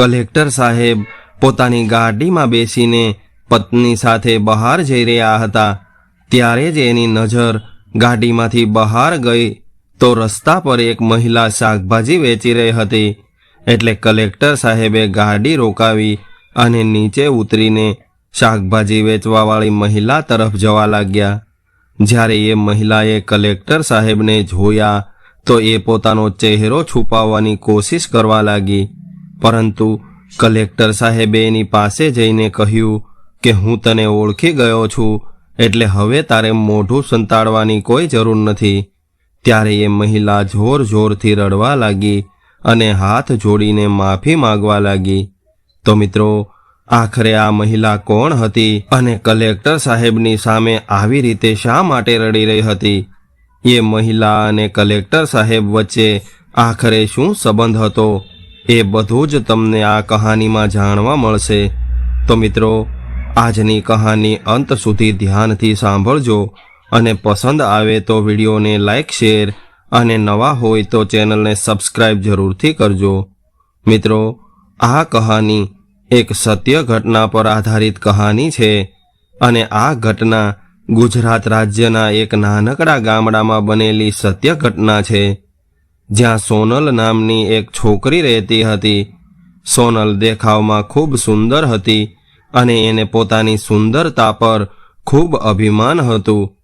Collector સાહેબ પોતાની ગાડીમાં બેસીને પત્ની સાથે બહાર જઈ રહ્યા હતા. ત્યારે જ એની નજર ગાડીમાંથી બહાર ગઈ તો રસ્તા પર એક મહિલા શાકભાજી વેચી રહી હતી. એટલે કલેક્ટર સાહેબે ગાડી રોકાવી અને નીચે ઉતરીને શાકભાજી વેચવાવાળી મહિલા તરફ જવા લાગ્યા. જ્યારે એ મહિલાએ કલેક્ટર સાહેબને જોયા તો એ પોતાનો ચહેરો છુપાવવાની કોશિશ કરવા લાગી. પરંતુ કલેક્ટર સાહેબે એની પાસે જઈને કહ્યું કે હું તને ઓળખી ગયો છું, એટલે હવે તારે મોઢું સંતાડવાની કોઈ જરૂર નથી. ત્યારે એ મહિલા જોર જોરથી રડવા લાગી અને હાથ જોડીને માફી માંગવા લાગી. તો મિત્રો, આખરે આ મહિલા કોણ હતી અને કલેક્ટર સાહેબની સામે આવી રીતે શા માટે રડી રહી હતી? એ મહિલા અને કલેક્ટર સાહેબ વચ્ચે આખરે શું સંબંધ હતો? એ બધું જ તમને આ કહાનીમાં જાણવા મળશે. તો મિત્રો, આજની કહાની અંત સુધી ધ્યાનથી સાંભળજો અને પસંદ આવે તો વિડીયોને લાઇક શેર અને નવા હોય તો ચેનલને સબસ્ક્રાઇબ જરૂરથી કરજો. મિત્રો, આ કહાની એક સત્ય ઘટના પર આધારિત કહાની છે અને આ ઘટના ગુજરાત રાજ્યના એક નાનકડા ગામડામાં બનેલી સત્ય ઘટના છે. જ્યાં સોનલ નામની એક છોકરી રહેતી હતી. સોનલ દેખાવમાં ખૂબ સુંદર હતી અને એને પોતાની સુંદરતા પર ખૂબ અભિમાન હતું.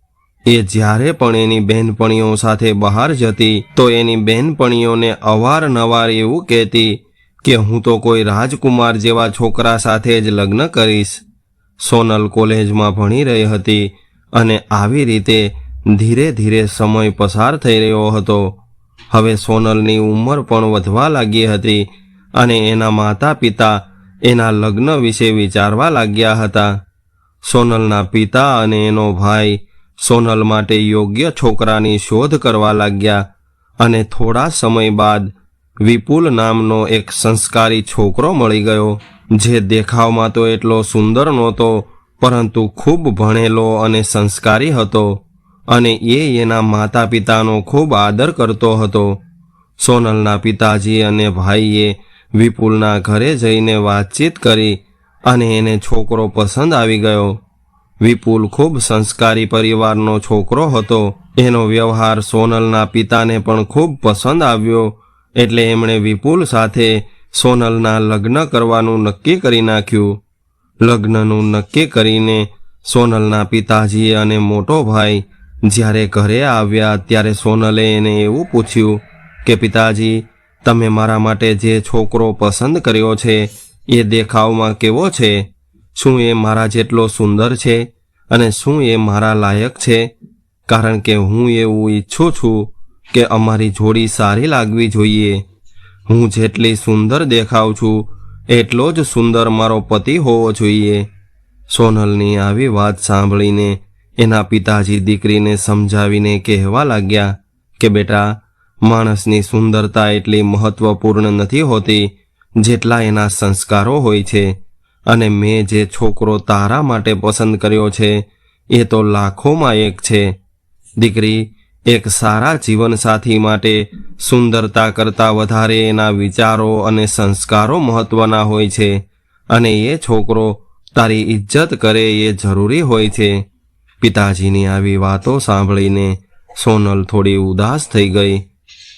એ જ્યારે પણ એની બહેનપણીઓ સાથે બહાર જતી, તો એની બહેનપણીઓને અવારનવાર એવું કહેતી કે, હું તો કોઈ રાજકુમાર જેવા છોકરા સાથે જ લગ્ન કરીશ. સોનલ કોલેજમાં ભણી રહી હતી અને આવી રીતે ધીરે ધીરે સમય પસાર થઈ રહ્યો હતો. હવે સોનલની ઉંમર પણ વધવા લાગી હતી અને એના માતા પિતા એના લગ્ન વિશે વિચારવા લાગ્યા હતા. સોનલના પિતા અને એનો ભાઈ સોનલ માટે યોગ્ય છોકરાની શોધ કરવા લાગ્યા અને થોડા સમય બાદ વિપુલ નામનો એક સંસ્કારી છોકરો મળી ગયો, જે દેખાવમાં તો એટલો સુંદર નહોતો, પરંતુ ખૂબ ભણેલો અને સંસ્કારી હતો. અને એ એના માતા પિતાનો ખૂબ આદર કરતો હતો. સોનલના પિતાજી અને ભાઈએ વિપુલના ઘરે જઈને વાતચીત કરી અને એને છોકરો પસંદ આવી ગયો. વિપુલ ખૂબ સંસ્કારી પરિવારનો છોકરો હતો. એનો વ્યવહાર સોનલના પિતાને પણ ખૂબ પસંદ આવ્યો, એટલે એમણે વિપુલ સાથે સોનલના લગ્ન કરવાનું નક્કી કરી નાખ્યું. લગ્નનું નક્કી કરીને સોનલના પિતાજી અને મોટો ભાઈ જ્યારે ઘરે આવ્યા ત્યારે સોનલે એને એવું પૂછ્યું કે, પિતાજી, તમે મારા માટે જે છોકરો પસંદ કર્યો છે, એ દેખાવમાં કેવો છે? શું એ મારા જેટલો સુંદર છે અને શું એ મારા લાયક છે? કારણ કે હું એવું ઈચ્છું છું કે અમારી જોડી સારી લાગવી જોઈએ. હું જેટલી સુંદર દેખાવ છું, એટલો જ સુંદર મારો પતિ હોવો જોઈએ. સોનલની આવી વાત સાંભળીને એના પિતાજી દીકરીને સમજાવીને કહેવા લાગ્યા કે બેટા, માણસની સુંદરતા એટલી મહત્વપૂર્ણ નથી હોતી જેટલા એના સંસ્કારો હોય છે. અને મેં જે છોકરો તારા માટે પસંદ કર્યો છે, એ તો લાખોમાં એક છે. દીકરી, એક સારા જીવનસાથી માટે સુંદરતા કરતાં વધારે એના વિચારો અને સંસ્કારો મહત્વના હોય છે. અને એ છોકરો તારી ઇજ્જત કરે એ જરૂરી હોય છે. પિતાજીની આવી વાતો સાંભળીને સોનલ થોડી ઉદાસ થઈ ગઈ.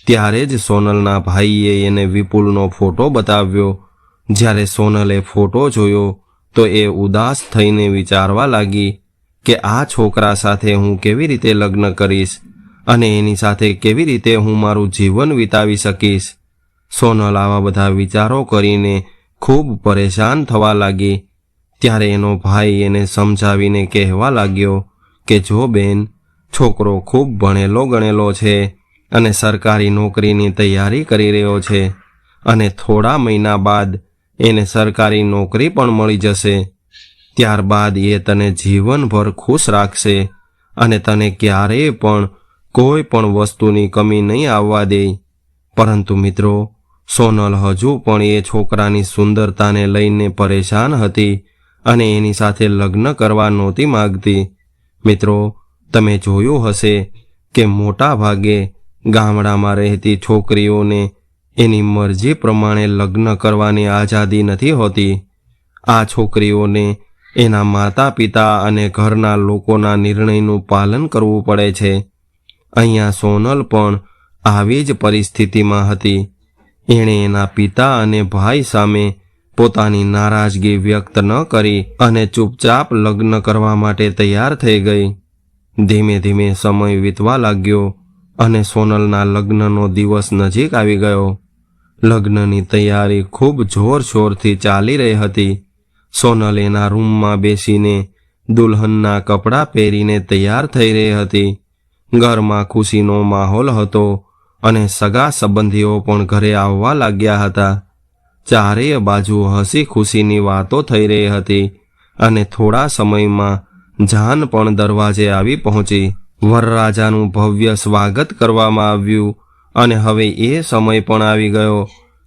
ત્યારે જ સોનલના ભાઈએ એને વિપુલનો ફોટો બતાવ્યો. જ્યારે સોનલે ફોટો જોયો, તો એ ઉદાસ થઈને વિચારવા લાગી કે આ છોકરા સાથે હું કેવી રીતે લગ્ન કરીશ અને એની સાથે કેવી રીતે હું મારું જીવન વિતાવી શકીશ. સોનલ આવા બધા વિચારો કરીને ખૂબ પરેશાન થવા લાગી. ત્યારે એનો ભાઈ એને સમજાવીને કહેવા લાગ્યો કે જો બેન, છોકરો ખૂબ ભણેલો ગણેલો છે અને સરકારી નોકરીની તૈયારી કરી રહ્યો છે અને થોડા મહિના બાદ એને સરકારી નોકરી પણ મળી જશે, ત્યારબાદ એ તને જીવનભર ખુશ રાખશે અને તને ક્યારેય પણ કોઈ પણ વસ્તુની કમી નહીં આવવા દે. પરંતુ મિત્રો, સોનલ હજુ પણ એ છોકરાની સુંદરતાને લઈને પરેશાન હતી અને એની સાથે લગ્ન કરવા નહોતી માગતી. મિત્રો, તમે જોયું હશે કે મોટા ભાગે ગામડામાં રહેતી છોકરીઓને એની મરજી પ્રમાણે લગ્ન કરવાની આઝાદી નથી હોતી. આ છોકરીઓને એના માતા પિતા અને ઘરના લોકોના નિર્ણયનું પાલન કરવું પડે છે. અહીંયા સોનલ પણ આવી જ પરિસ્થિતિમાં હતી. એણે એના પિતા અને ભાઈ સામે પોતાની નારાજગી વ્યક્ત ન કરી અને ચૂપચાપ લગ્ન કરવા માટે તૈયાર થઈ ગઈ. ધીમે ધીમે સમય વીતવા લાગ્યો અને સોનલના લગ્નનો દિવસ નજીક આવી ગયો. લગ્નની તૈયારી ખૂબ જોરશોરથી ચાલી રહી હતી. સોનલ એના રૂમમાં બેસીને દુલ્હનના કપડાં પહેરીને તૈયાર થઈ રહી હતી. ઘરમાં ખુશીનો માહોલ હતો અને સગા સંબંધીઓ પણ ઘરે આવવા લાગ્યા હતા. ચારેય બાજુ હસી ખુશીની વાતો થઈ રહી હતી અને થોડા સમયમાં જાન પણ દરવાજે આવી પહોંચી. વરરાજાનું ભવ્ય સ્વાગત કરવામાં આવ્યું અને હવે એ સમય પણ આવી ગયો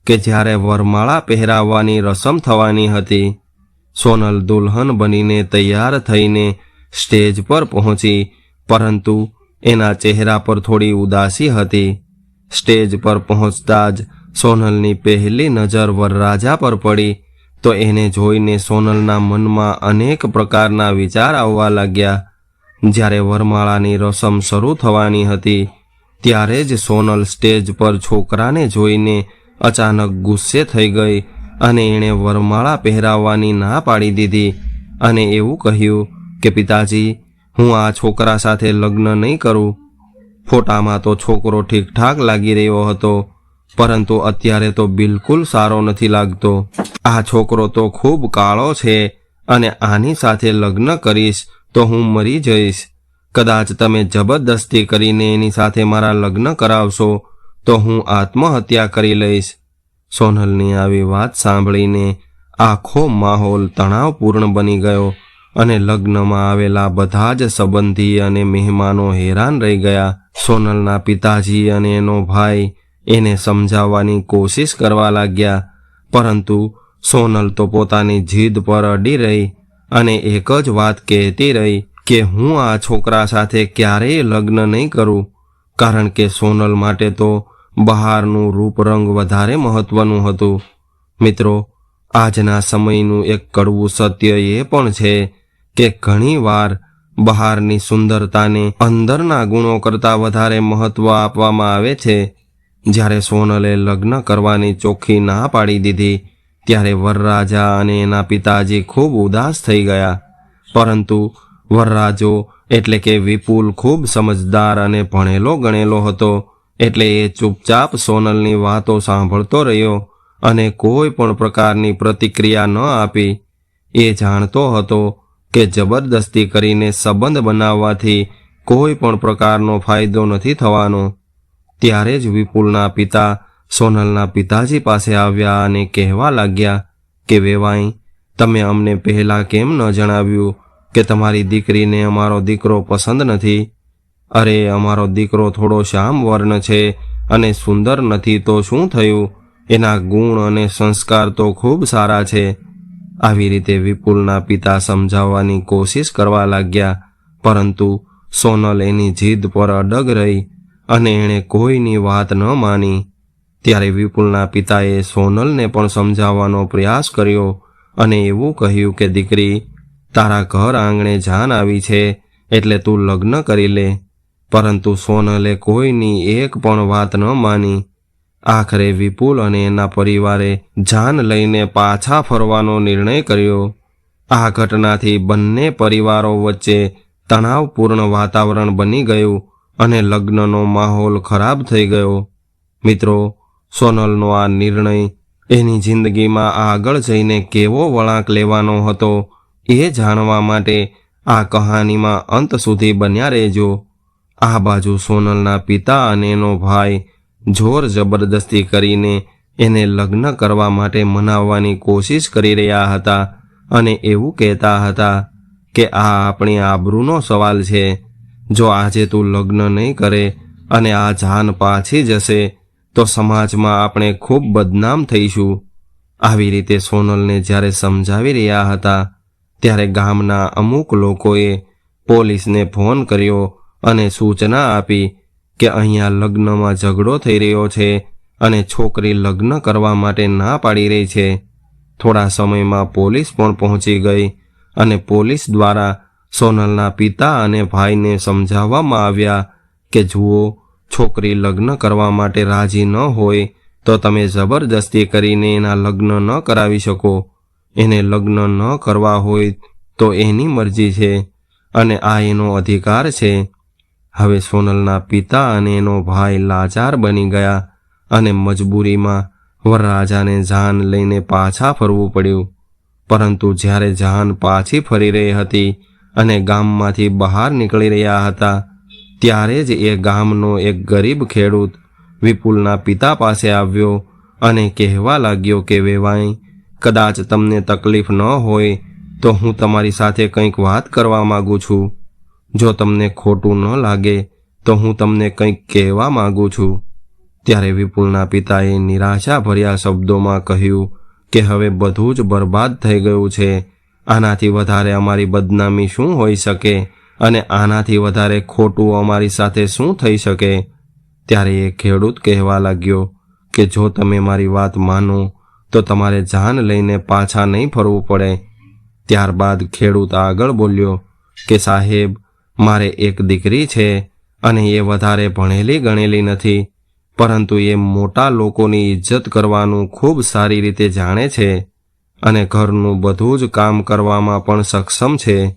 કે જ્યારે વરમાળા પહેરાવવાની રસમ થવાની હતી. સોનલ દુલ્હન બનીને તૈયાર થઈને સ્ટેજ પર પહોંચી, પરંતુ એના ચહેરા પર થોડી ઉદાસી હતી. સ્ટેજ પર પહોંચતા જ સોનલની પહેલી નજર વરરાજા પર પડી તો એને જોઈને સોનલના મનમાં અનેક પ્રકારના વિચાર આવવા લાગ્યા. જ્યારે વરમાળાની રસમ શરૂ થવાની હતી, ત્યારે જ સોનલ સ્ટેજ પર છોકરાને જોઈને અચાનક ગુસ્સે થઈ ગઈ અને એણે વરમાળા પહેરાવવાની ના પાડી દીધી અને એવું કહ્યું કે, પિતાજી, હું આ છોકરા સાથે લગ્ન નહીં કરું. ફોટામાં તો છોકરો ઠીકઠાક લાગી રહ્યો હતો. પરંતુ અત્યારે તો બિલકુલ સારો નથી લાગતો. આ છોકરો તો ખૂબ કાળો છે અને આની સાથે લગ્ન કરીશ તો હું મરી જઈશ. કદાચ તમે જબરદસ્તી કરીને એની સાથે મારા લગ્ન કરાવશો તો હું આત્મહત્યા કરી લઈશ. સોનલની આવી વાત સાંભળીને આખો માહોલ તણાવપૂર્ણ બની ગયો અને લગ્નમાં આવેલા બધા જ સંબંધી અને મહેમાનો હેરાન રહી ગયા. સોનલના પિતાજી અને એનો ભાઈ એને સમજાવવાની કોશિશ કરવા લાગ્યા, પરંતુ સોનલ તો પોતાની જીદ પર અડી રહી અને એક જ વાત કહેતી રહી કે હું આ છોકરા સાથે ક્યારેય લગ્ન નહીં કરું, કારણ કે સોનલ માટે તો બહારનું રૂપરંગ વધારે મહત્વનું હતું. મિત્રો, આજના સમયનું એક કડવું સત્ય એ પણ છે કે ઘણીવાર બહારની સુંદરતાને અંદરના ગુણો કરતાં વધારે મહત્વ આપવામાં આવે છે. જ્યારે સોનલે લગ્ન કરવાની ચોખ્ખી ના પાડી દીધી, ત્યારે વરરાજા અને એના પિતાજી ખૂબ ઉદાસ થઈ ગયા. પરંતુ વરરાજો એટલે કે વિપુલ ખૂબ સમજદાર અને ભણેલો ગણેલો હતો, એટલે એ ચૂપચાપ સોનલની વાતો સાંભળતો રહ્યો અને કોઈ પણ પ્રકારની પ્રતિક્રિયા ન આપી. એ જાણતો હતો કે જબરદસ્તી કરીને સંબંધ બનાવવાથી કોઈ પણ પ્રકારનો ફાયદો નથી થવાનો. ત્યારે જ વિપુલના પિતા, સોનલના પિતાજી પાસે આવ્યા અને કહેવા લાગ્યા કે, વેવાઈ, તમે અમને પહેલાં કેમ ન જણાવ્યું કે તમારી દીકરીને અમારો દીકરો પસંદ નથી? અરે, અમારો દીકરો થોડો શ્યામ વર્ણ છે અને સુંદર નથી તો શું થયું? એના ગુણ અને સંસ્કાર તો ખૂબ સારા છે. આવી રીતે વિપુલના પિતા સમજાવવાની કોશિશ કરવા લાગ્યા, પરંતુ સોનલ એની જીદ પર અડગ રહી અને એણે કોઈની વાત ન માની. ત્યારે વિપુલના પિતાએ સોનલને પણ સમજાવવાનો પ્રયાસ કર્યો અને એવું કહ્યું કે, દીકરી, તારા ઘર આંગણે જાન આવી છે, એટલે તું લગ્ન કરી લે. પરંતુ સોનલે કોઈની એક પણ વાત ન માની. આખરે વિપુલ અને એના પરિવારે જાન લઈને પાછા ફરવાનો નિર્ણય કર્યો. આ ઘટનાથી બંને પરિવારો વચ્ચે તણાવપૂર્ણ વાતાવરણ બની ગયું અને લગ્નનો માહોલ ખરાબ થઈ ગયો. મિત્રો, સોનલનો આ નિર્ણય એની જિંદગીમાં આગળ જઈને કેવો વળાંક લેવાનો હતો એ જાણવા માટે આ કહાનીમાં અંત સુધી બન્યા રહેજો. આ બાજુ સોનલના પિતા અને એનો ભાઈ જોર જબરદસ્તી કરીને એને લગ્ન કરવા માટે મનાવવાની કોશિશ કરી રહ્યા હતા અને એવું કહેતા હતા કે આ આપણી આબરૂનો સવાલ છે. જો આજે તું લગ્ન નહીં કરે અને આ જાન પાછી જશે, તો સમાજમાં આપણે ખૂબ બદનામ થઈશું. આવી રીતે સોનલને જ્યારે સમજાવી રહ્યા હતા, ત્યારે ગામના અમુક લોકોએ પોલીસને ફોન કર્યો અને સૂચના આપી કે અહીંયા લગ્નમાં ઝઘડો થઈ રહ્યો છે અને છોકરી લગ્ન કરવા માટે ના પાડી રહી છે. થોડા સમયમાં પોલીસ પણ પહોંચી ગઈ અને પોલીસ દ્વારા સોનલના પિતા અને ભાઈને સમજાવવામાં આવ્યા કે, જુઓ, છોકરી લગ્ન કરવા માટે રાજી ન હોય તો તમે જબરજસ્તી કરીને એના લગ્ન ન કરાવી શકો. એને લગ્ન ન કરવા હોય તો એની મરજી છે અને આ એનો અધિકાર છે. હવે સોનલના પિતા અને એનો ભાઈ લાચાર બની ગયા અને મજબૂરીમાં વરરાજાને જાન લઈને પાછા ફરવું પડ્યું. પરંતુ જ્યારે જાન પાછી ફરી રહી હતી અને ગામમાંથી બહાર નીકળી રહ્યા હતા. ત્યારે જ એ ગામનો એક ગરીબ ખેડૂત વિપુલના પિતા પાસે આવ્યો અને કહેવા લાગ્યો કે, વેવાઈ, કદાચ તમને તકલીફ ન હોય તો હું તમારી સાથે કંઈક વાત કરવા માગું છું. જો તમને ખોટું ન લાગે તો હું તમને કંઈક કહેવા માગું છું. ત્યારે વિપુલના પિતાએ નિરાશા ભર્યા શબ્દોમાં કહ્યું કે, હવે બધું જ બરબાદ થઈ ગયું છે. આનાથી વધારે અમારી બદનામી શું હોઈ શકે? અને આનાથી વધારે ખોટું અમારી સાથે શું થઈ શકે? ત્યારે એ ખેડૂત કહેવા લાગ્યો કે જો તમે મારી વાત માનો, તો તમારે જાન લઈને પાછા નહીં ફરવું પડે. ત્યારબાદ ખેડૂત આગળ બોલ્યો કે સાહેબ, મારે એક દીકરી છે અને એ વધારે ભણેલી ગણેલી નથી, પરંતુ એ મોટા લોકોની ઇજ્જત કરવાનું ખૂબ સારી રીતે જાણે છે. અને ઘરનું બધું જ કામ કરવામાં પણ સક્ષમ છે.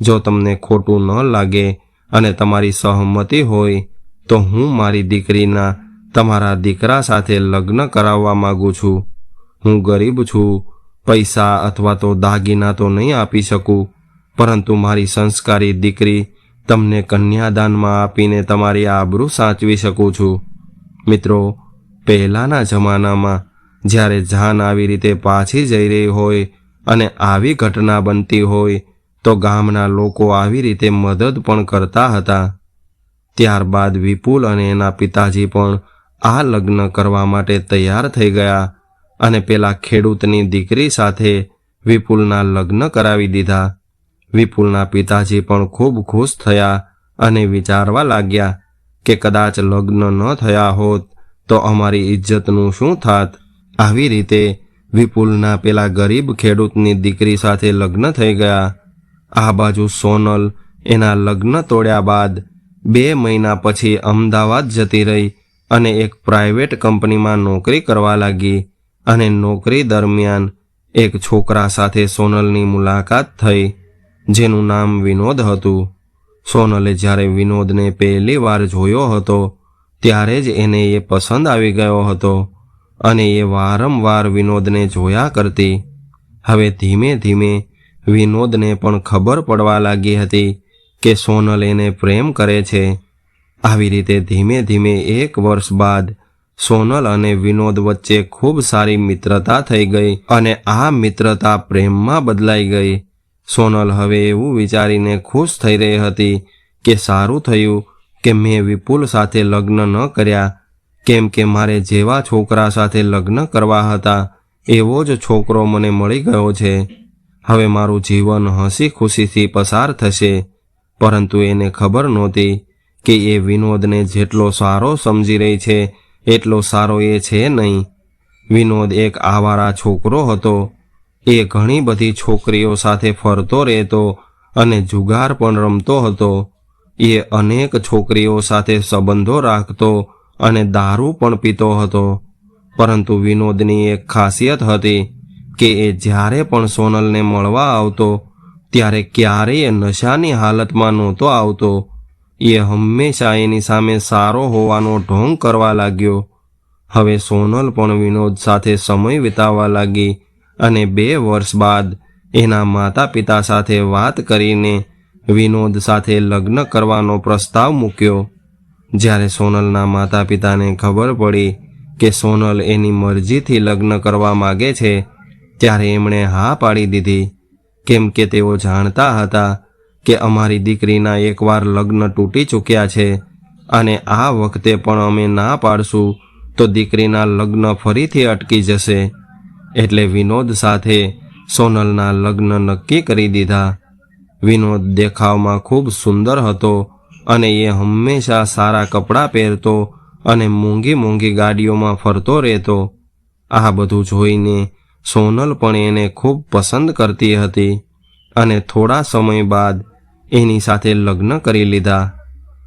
જો તમને ખોટું ન લાગે અને તમારી સહમતિ હોય, તો હું મારી દીકરીના તમારા દીકરા સાથે લગ્ન કરાવવા માગું છું. હું ગરીબ છું, પૈસા અથવા તો દાગીના તો નહીં આપી શકું, પરંતુ મારી સંસ્કારી દીકરી તમને કન્યાદાનમાં આપીને તમારી આબરૂ સાચવી શકું છું. મિત્રો, પહેલાંના જમાનામાં જ્યારે જાન આવી રીતે પાછી જઈ રહી હોય અને આવી ઘટના બનતી હોય, તો ગામના લોકો આવી રીતે મદદ પણ કરતા હતા. ત્યારબાદ વિપુલ અને એના પિતાજી પણ આ લગ્ન કરવા માટે તૈયાર થઈ ગયા અને પેલા ખેડૂતની દીકરી સાથે વિપુલના લગ્ન કરાવી દીધા. વિપુલના પિતાજી પણ ખૂબ ખુશ થયા અને વિચારવા લાગ્યા કે કદાચ લગ્ન ન થયા હોત તો અમારી ઇજ્જતનું શું થાત? આવી રીતે વિપુલના પેલા ગરીબ ખેડૂતની દીકરી સાથે લગ્ન થઈ ગયા. આ બાજુ સોનલ એના લગ્ન તોડ્યા બાદ બે મહિના પછી અમદાવાદ જતી રહી અને એક પ્રાઇવેટ કંપનીમાં નોકરી કરવા લાગી અને નોકરી દરમિયાન એક છોકરા સાથે સોનલની મુલાકાત થઈ, જેનું નામ વિનોદ હતું. સોનલે જ્યારે વિનોદને પહેલી વાર જોયો હતો, ત્યારે જ એને એ પસંદ આવી ગયો હતો. અને એ વારંવાર વિનોદને જોયા કરતી. હવે ધીમે ધીમે વિનોદને પણ ખબર પડવા લાગી હતી કે સોનલ એને પ્રેમ કરે છે. આવી રીતે ધીમે ધીમે એક વર્ષ બાદ સોનલ અને વિનોદ વચ્ચે ખૂબ સારી મિત્રતા થઈ ગઈ અને આ મિત્રતા પ્રેમમાં બદલાઈ ગઈ. સોનલ હવે એવું વિચારીને ખુશ થઈ રહી હતી કે સારું થયું કે મેં વિપુલ સાથે લગ્ન ન કર્યા. કેમ કે મારે જેવા છોકરા સાથે લગ્ન કરવા હતા, એવો જ છોકરો મને મળી ગયો છે. હવે મારું જીવન હસી ખુશીથી પસાર થશે, પરંતુ એને ખબર નહોતી કે એ વિનોદને જેટલો સારો સમજી રહી છે, એટલો સારો એ છે નહીં. વિનોદ એક આવારા છોકરો હતો. એ ઘણી બધી છોકરીઓ સાથે ફરતો રહેતો અને જુગાર પણ રમતો હતો. એ અનેક છોકરીઓ સાથે સંબંધો રાખતો અને દારૂ પણ પીતો હતો. પરંતુ વિનોદની એક ખાસિયત હતી કે એ જ્યારે પણ સોનલને મળવા આવતો, ત્યારે ક્યારેય નશાની હાલતમાં નહોતો આવતો. એ હંમેશા એની સામે સારો હોવાનો ઢોંગ કરવા લાગ્યો. હવે સોનલ પણ વિનોદ સાથે સમય વિતાવવા લાગી અને બે વર્ષ બાદ એના માતા પિતા સાથે વાત કરીને વિનોદ સાથે લગ્ન કરવાનો પ્રસ્તાવ મૂક્યો. જ્યારે સોનલના માતા પિતાને ખબર પડી કે સોનલ એની મરજીથી લગ્ન કરવા માગે છે, ત્યારે એમણે હા પાડી દીધી. કેમ કે તેઓ જાણતા હતા કે અમારી દીકરીના એકવાર લગ્ન તૂટી ચૂક્યા છે અને આ વખતે પણ અમે ના પાડશું તો દીકરીના લગ્ન ફરીથી અટકી જશે. એટલે વિનોદ સાથે સોનલના લગ્ન નક્કી કરી દીધા. વિનોદ દેખાવમાં ખૂબ સુંદર હતો અને એ હંમેશા સારા કપડાં પહેરતો અને મોંઘી મોંઘી ગાડીઓમાં ફરતો રહેતો. આ બધું જોઈને સોનલ પણ એને ખૂબ પસંદ કરતી હતી અને થોડા સમય બાદ એની સાથે લગ્ન કરી લીધા.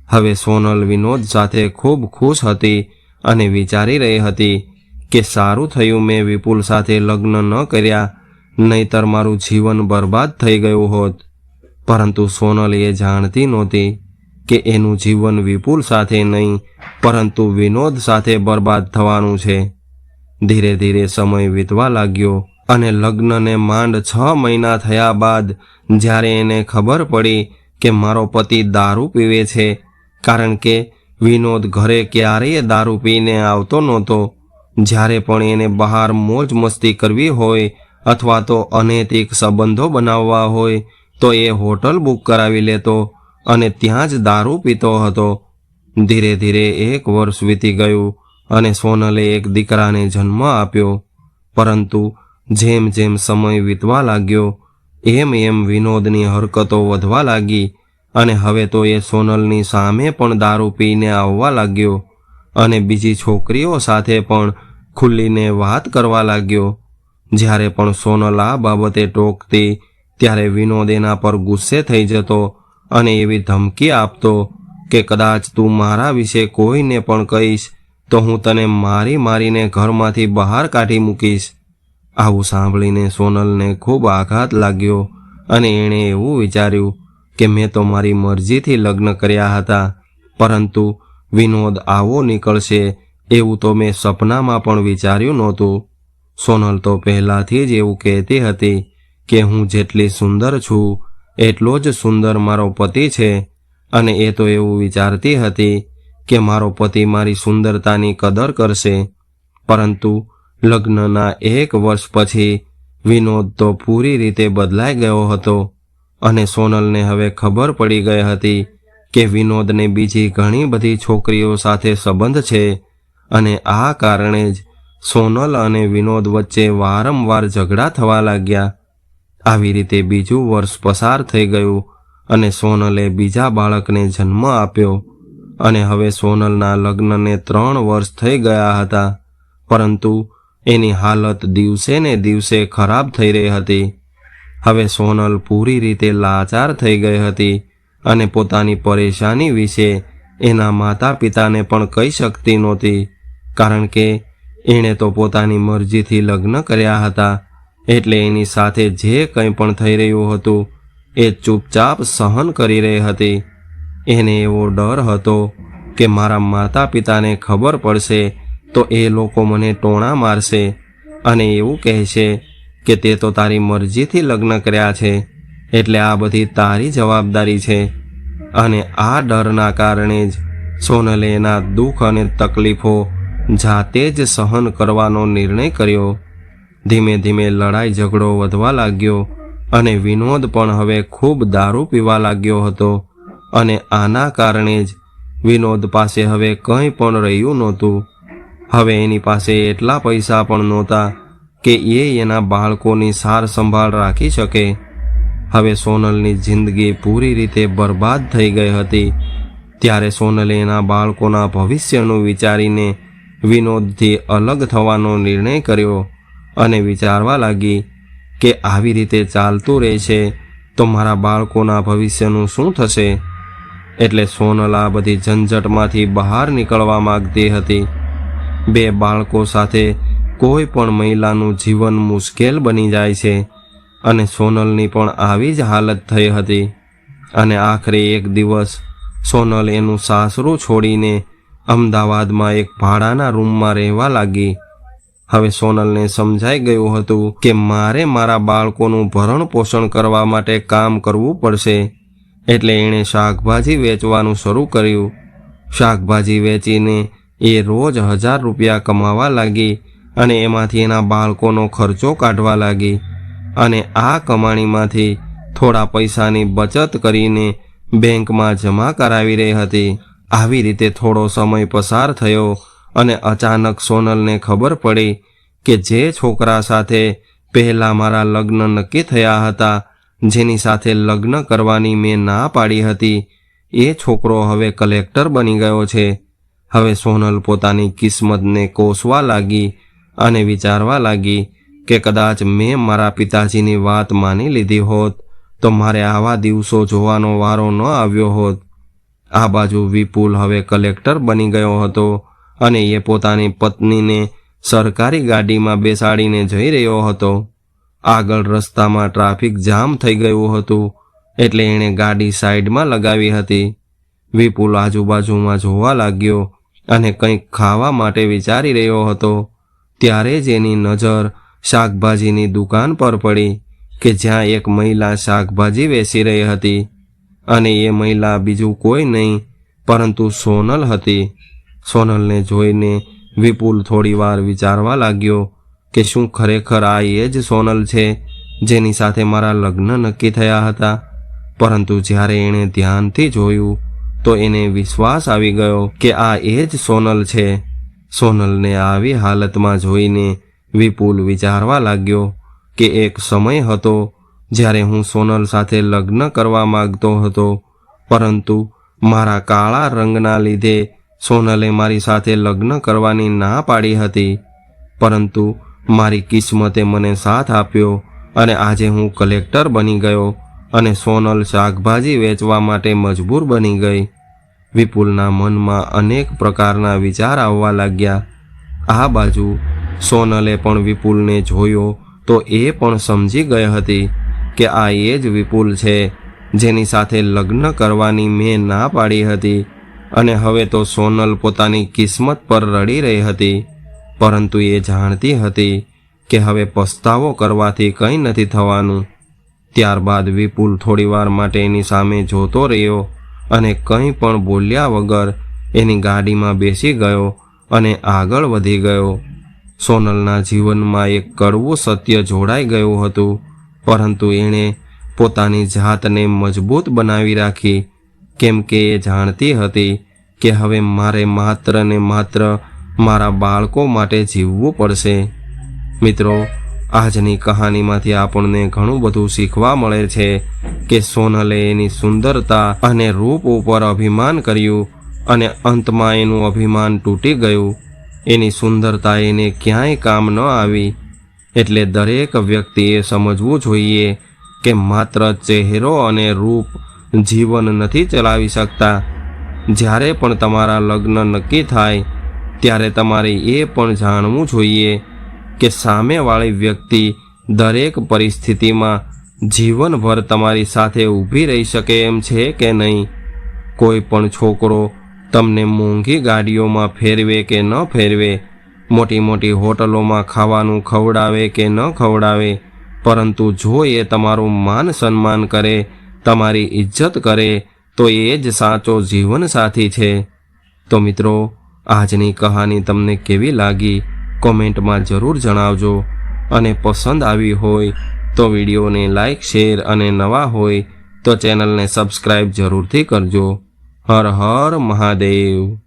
હવે સોનલ વિનોદ સાથે ખૂબ ખુશ હતી અને વિચારી રહી હતી કે સારું થયું મેં વિપુલ સાથે લગ્ન ન કર્યા, નહીતર મારું જીવન બરબાદ થઈ ગયું હોત. પરંતુ સોનલ એ જાણતી નહોતી કે એનું જીવન વિપુલ સાથે નહીં, પરંતુ વિનોદ સાથે બરબાદ થવાનું છે. ધીરે ધીરે સમય વીતવા લાગ્યો અને લગ્નને માંડ છ મહિના થયા બાદ જ્યારે એને ખબર પડી કે મારો પતિ દારૂ પીવે છે, કારણ કે વિનોદ ઘરે ક્યારેય દારૂ પીને આવતો નહોતો. જ્યારે પણ એને બહાર મોજ મસ્તી કરવી હોય અથવા તો અનૈતિક સંબંધો બનાવવા હોય, તો એ હોટલ બુક કરાવી લેતો. અને ત્યાં જ દારૂ પીતો હતો. ધીરે ધીરે એક વર્ષ વીતી ગયું અને સોનલે એક દીકરાને જન્મ આપ્યો. પરંતુ જેમ જેમ સમય વીતવા લાગ્યો, એમ એમ વિનોદની હરકતો વધવા લાગી અને હવે તો એ સોનલની સામે પણ દારૂ પીને આવવા લાગ્યો અને બીજી છોકરીઓ સાથે પણ ખુલ્લીને વાત કરવા લાગ્યો. જ્યારે પણ સોનલ આ બાબતે ટોકતી, ત્યારે વિનોદ એના પર ગુસ્સે થઈ જતો અને એવી ધમકી આપતો કે કદાચ તું મારા વિશે કોઈને પણ કહીશ, તો હું તને મારી મારીને ઘરમાંથી બહાર કાઢી મૂકીશ. આવું સાંભળીને સોનલને ખૂબ આઘાત લાગ્યો અને એણે એવું વિચાર્યું કે મેં તો મારી મરજીથી લગ્ન કર્યા હતા, પરંતુ વિનોદ આવો નીકળશે એવું તો મેં સપનામાં પણ વિચાર્યું નહોતું. સોનલ તો પહેલાંથી જ એવું કહેતી હતી કે હું જેટલી સુંદર છું એટલો જ સુંદર મારો પતિ છે. અને એ તો એવું વિચારતી હતી કે મારો પતિ મારી સુંદરતાની કદર કરશે. પરંતુ લગ્નના એક વર્ષ પછી વિનોદ તો પૂરી રીતે બદલાઈ ગયો હતો. અને સોનલને હવે ખબર પડી ગઈ હતી કે વિનોદને બીજી ઘણી બધી છોકરીઓ સાથે સંબંધ છે. અને આ કારણે જ સોનલ અને વિનોદ વચ્ચે વારંવાર ઝઘડા થવા લાગ્યા. આવી રીતે બીજું વર્ષ પસાર થઈ ગયું અને સોનલે બીજા બાળકને જન્મ આપ્યો. અને હવે સોનલના લગ્નને ત્રણ વર્ષ થઈ ગયા હતા, પરંતુ એની હાલત દિવસે ને દિવસે ખરાબ થઈ રહી હતી. હવે સોનલ પૂરી રીતે લાચાર થઈ ગઈ હતી અને પોતાની પરેશાની વિશે એના માતા પિતાને પણ કહી શકતી નહોતી, કારણ કે એણે તો પોતાની મરજીથી લગ્ન કર્યા હતા. એટલે એની સાથે જે કંઈ પણ થઈ રહ્યું હતું, એ ચૂપચાપ સહન કરી રહી હતી. એને એવો ડર હતો કે મારા માતા પિતાને ખબર પડશે તો એ લોકો મને ટોણા મારશે અને એવું કહેશે કે તે તો તારી મરજીથી લગ્ન કર્યા છે, એટલે આ બધી તારી જવાબદારી છે. અને આ ડરના કારણે જ સોનલે એના દુઃખ અને તકલીફો જાતે જ સહન કરવાનો નિર્ણય કર્યો. ધીમે ધીમે લડાઈ ઝઘડો વધવા લાગ્યો અને વિનોદ પણ હવે ખૂબ દારૂ પીવા લાગ્યો હતો. અને આના કારણે જ વિનોદ પાસે હવે કંઈ પણ રહ્યું નહોતું. હવે એની પાસે એટલા પૈસા પણ નહોતા કે એ એના બાળકોની સાર સંભાળ રાખી શકે. હવે સોનલની જિંદગી પૂરી રીતે બરબાદ થઈ ગઈ હતી. ત્યારે સોનલે એના બાળકોના ભવિષ્યનું વિચારીને વિનોદથી અલગ થવાનો નિર્ણય કર્યો. અને વિચારવા લાગી કે આવી રીતે ચાલતું રહેશે તો મારા બાળકોના ભવિષ્યનું શું થશે? એટલે સોનલ બધી ઝંઝટમાંથી બહાર નીકળવા માંગતી હતી. બે બાળકો સાથે કોઈ પણ મહિલાનું જીવન મુશ્કેલ બની જાય છે અને સોનલની પણ આવી જ હાલત થઈ હતી. અને આખરે એક દિવસ સોનલ એનું સાસરું છોડીને અમદાવાદમાં એક ભાડાના રૂમમાં રહેવા લાગી. હવે સોનલને સમજાઈ ગયું હતું કે મારે મારા બાળકોનું ભરણ પોષણ કરવા માટે કામ કરવું પડશે. એટલે એણે શાકભાજી વેચવાનું શરૂ કર્યું. શાકભાજી વેચીને એ રોજ હજાર રૂપિયા કમાવા લાગી અને એમાંથી એના બાળકોનો ખર્ચો કાઢવા લાગી. અને આ કમાણીમાંથી થોડા પૈસાની બચત કરીને બેંકમાં જમા કરાવી રહી હતી. આવી રીતે થોડો સમય પસાર થયો અને અચાનક સોનલને ખબર પડી કે જે છોકરા સાથે પહેલાં મારા લગ્ન નક્કી થયા હતા, જેની સાથે લગ્ન કરવાની મેં ના પાડી હતી, એ છોકરો હવે કલેક્ટર બની ગયો છે. હવે સોનલ પોતાની કિસ્મતને કોસવા લાગી અને વિચારવા લાગી કે કદાચ મેં મારા પિતાજીની વાત માની લીધી હોત, તો મારે આવા દિવસો જોવાનો વારો ન આવ્યો હોત. આ બાજુ વિપુલ હવે કલેક્ટર બની ગયો હતો. અને એ પોતાની પત્નીને સરકારી ગાડીમાં બેસાડીને જઈ રહ્યો હતો. આગળ રસ્તામાં ટ્રાફિક જામ થઈ ગયું હતું, એટલે એણે ગાડી સાઈડમાં લગાવી હતી. વિપુલ આજુબાજુમાં જોવા લાગ્યો અને કંઈક ખાવા માટે વિચારી રહ્યો હતો. ત્યારે જ એની નજર શાકભાજીની દુકાન પર પડી કે જ્યાં એક મહિલા શાકભાજી વેચી રહી હતી. અને એ મહિલા બીજું કોઈ નહીં, પરંતુ સોનલ હતી. સોનલને જોઈને વિપુલ થોડીવાર વિચારવા લાગ્યો કે શું ખરેખર આ એ જ સોનલ છે જેની સાથે મારા લગ્ન નક્કી થયા હતા. પરંતુ જ્યારે એણે ધ્યાનથી જોયું તો એને વિશ્વાસ આવી ગયો કે આ એ જ સોનલ છે. સોનલને આવી હાલતમાં જોઈને વિપુલ વિચારવા લાગ્યો કે એક સમય હતો જ્યારે હું સોનલ સાથે લગ્ન કરવા માંગતો હતો, પરંતુ મારા કાળા રંગના લીધે સોનલે મારી સાથે લગ્ન કરવાની ના પાડી હતી. પરંતુ મારી કિસ્મતે મને સાથ આપ્યો અને આજે હું કલેક્ટર બની ગયો અને સોનલ શાકભાજી વેચવા માટે મજબૂર બની ગઈ. વિપુલના મનમાં અનેક પ્રકારના વિચાર આવવા લાગ્યા. આ બાજુ સોનલે પણ વિપુલને જોયો તો એ પણ સમજી ગઈ હતી કે આ એ જ વિપુલ છે જેની સાથે લગ્ન કરવાની મેં ના પાડી હતી. અને હવે તો સોનલ પોતાની કિસ્મત પર રડી રહી હતી, પરંતુ એ જાણતી હતી કે હવે પસ્તાવો કરવાથી કંઈ નથી થવાનું. ત્યારબાદ વિપુલ થોડીવાર માટે એની સામે જોતો રહ્યો અને કંઈ પણ બોલ્યા વગર એની ગાડીમાં બેસી ગયો અને આગળ વધી ગયો. સોનલના જીવનમાં એક કડવું સત્ય જોડાઈ ગયું હતું, પરંતુ એણે પોતાની જાતને મજબૂત બનાવી રાખી કેમ કે એ જાણતી હતી કે હવે મારે માત્ર ને માત્ર મારા બાળકો માટે જીવવું પડશે. મિત્રો, આજની કહાનીમાંથી આપણને ઘણું બધું શીખવા મળે છે કે સોનલે એની સુંદરતા અને રૂપ ઉપર અભિમાન કર્યું અને અંતમાં એનું અભિમાન તૂટી ગયું. એની સુંદરતા એને ક્યાંય કામ ન આવી. એટલે દરેક વ્યક્તિએ સમજવું જોઈએ કે માત્ર ચહેરો અને રૂપ જીવન નથી ચલાવી શકતા. જ્યારે પણ તમારા લગ્ન નક્કી થાય, ત્યારે તમારે એ પણ જાણવું જોઈએ કે સામેવાળી વ્યક્તિ દરેક પરિસ્થિતિમાં જીવનભર તમારી સાથે ઊભી રહી શકે એમ છે કે નહીં? કોઈ પણ છોકરો તમને મોંઘી ગાડીઓમાં ફેરવે કે ન ફેરવે મોટી મોટી હોટલોમાં ખાવાનું ખવડાવે કે ન ખવડાવે, પરંતુ જો એ તમારું માન સન્માન કરે તમારી ઇજ્જત કરે, તો એ જ સાચો જીવનસાથી છે. તો મિત્રો, આજની કહાની તમને કેવી લાગી? કોમેન્ટમાં જરૂર જણાવજો. અને પસંદ આવી હોય તો વિડીયોને લાઇક શેર અને નવા હોય તો ચેનલને સબસ્ક્રાઈબ જરૂરથી કરજો. હર હર મહાદેવ.